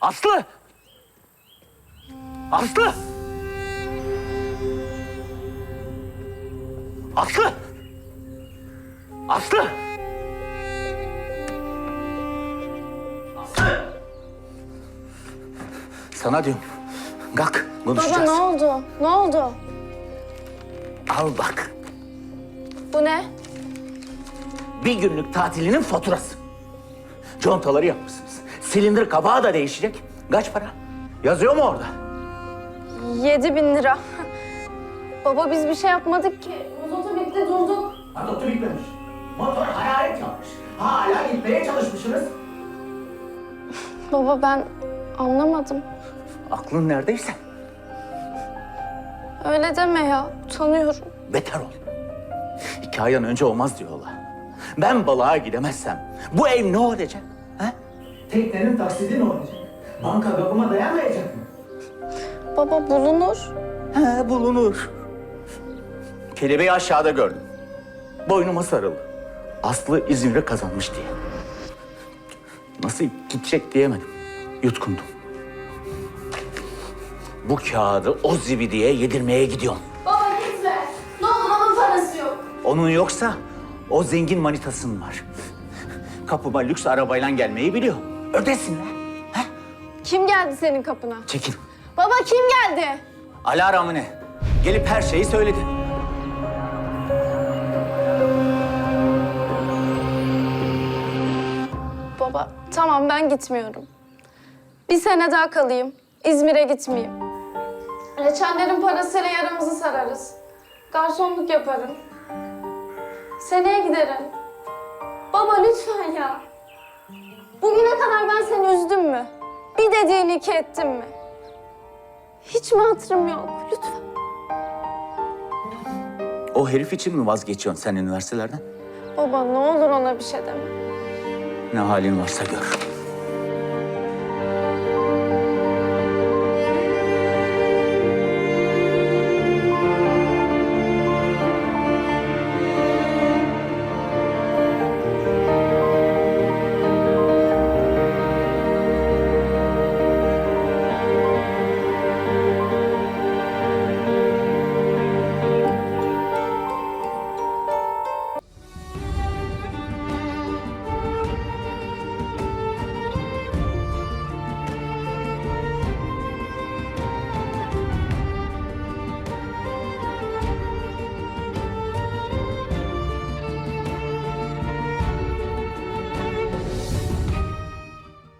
Aslı! Aslı! Aslı! Aslı! Aslı! Sana diyorum. Kalk Baba konuşacağız. ne oldu? Ne oldu? Al bak. Bu ne? Bir günlük tatilinin faturası. Contaları yapmışsınız. Silindir kabağı da değişecek. Kaç para? Yazıyor mu orada? Yedi bin lira. Baba biz bir şey yapmadık ki. Mozotu bitti durduk. Motor bitmemiş. Motor hararet yapmış. Hala gitmeye çalışmışsınız. Baba ben anlamadım. Aklın neredeyse Öyle deme ya. Utanıyorum. beter ol. İki aydan önce olmaz diyorlar. Ben balığa gidemezsem bu ev ne olacak? Teknenin taksidi ne olacak? Banka kapıma dayanmayacak mı? Baba bulunur. He bulunur. Kelebeği aşağıda gördüm. Boynuma sarıldı. Aslı İzmir'e kazanmış diye. Nasıl gidecek diyemedim. Yutkundum. Bu kağıdı o zibidiye yedirmeye gidiyorum. Baba gitme. Ne olur onun parası yok. Onun yoksa o zengin manitasının var. Kapıma lüks arabayla gelmeyi biliyor. Ödesinler. He? Kim geldi senin kapına? Çekil. Baba kim geldi? Alara mı ne? Gelip her şeyi söyledi. Baba tamam ben gitmiyorum. Bir sene daha kalayım. İzmir'e gitmeyeyim. Reçellerin parasıyla yaramızı sararız. Garsonluk yaparım. Seneye giderim. Baba lütfen ya. Kadar ben seni üzdüm mü? Bir dediğini iki ettim mi? Hiç mi hatırım yok? Lütfen. O herif için mi vazgeçiyorsun sen üniversitelerden? Baba ne olur ona bir şey deme. Ne halin varsa gör.